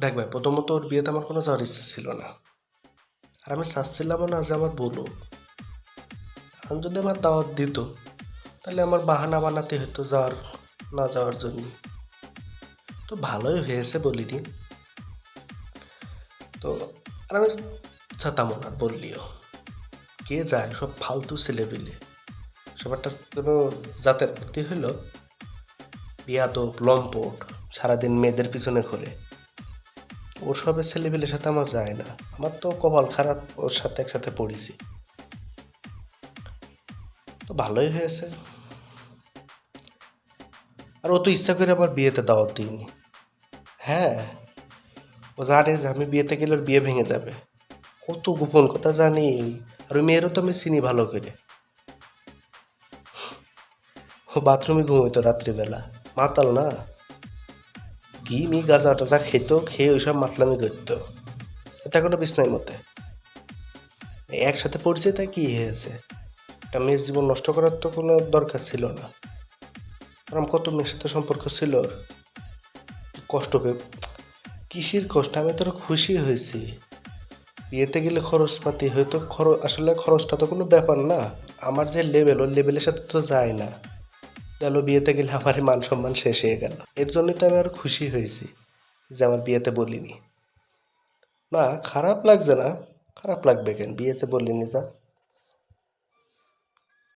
দেখ ভাই, প্রথমত ওর বিয়েতে আমার কোনো যাওয়ার ইচ্ছে ছিল না। আর আমি চাচ্ছিলামও না যে আমার বলুক। আমি যদি আমার দাওয়াত দিত, তাহলে আমার বাহানা বানাতে হতো যাওয়ার, না যাওয়ার জন্য। তো ভালোই হয়েছে বলিনি। তো আর আমি ছাতাম না বললিও। কে যায়, সব ফালতু ছেলেপিলে। সবারটা কোনো জাতের প্রতি হইল বিয়াদব, লম্পট, সারাদিন মেয়েদের পিছনে ঘোরে। ওর সবের ছেলেপিলের সাথে আমার যায় না। আমার তো কপাল খারাপ, ওর সাথে একসাথে পড়েছি। তো ভালোই হয়েছে। আর ও তো ইচ্ছা করে আমার বিয়েতে দাওয়াত দিইনি। হ্যাঁ ও জানে যে আমি বিয়েতে গেলে ওর বিয়ে ভেঙে যাবে। কত গোপন কথা জানি আর ওই মেয়েরও তো আমি চিনি ভালো করে। ও বাথরুমে ঘুমোইতো রাত্রিবেলা। মাতাল না? কি মি গাঁজা টাজা খেত, খেয়ে ওইসব মাতলামি করতো। এটা কোনো বিছনার মতে। একসাথে পড়ছে তাই কি হয়েছে? একটা মেয়ের জীবন নষ্ট করার তো কোনো দরকার ছিল না। কারণ কত মেয়ের সাথে সম্পর্ক ছিল? কষ্ট পেয়ে কৃষির কষ্ট? আমি তোর খুশি হয়েছি। বিয়েতে গেলে খরচপাতি হয়তো খরচ, আসলে খরচটা তো কোনো ব্যাপার না। আমার যে লেভেল ওই লেভেলের সাথে তো যায় না। গেল বিয়েতে গেলে আমার মান সম্মান শেষ হয়ে গেল। এর জন্য তো আমি আর খুশি হয়েছি যে আমার বিয়েতে বলিনি। না, খারাপ লাগছে না, খারাপ লাগবে কেন? বিয়েতে বলিনি তা?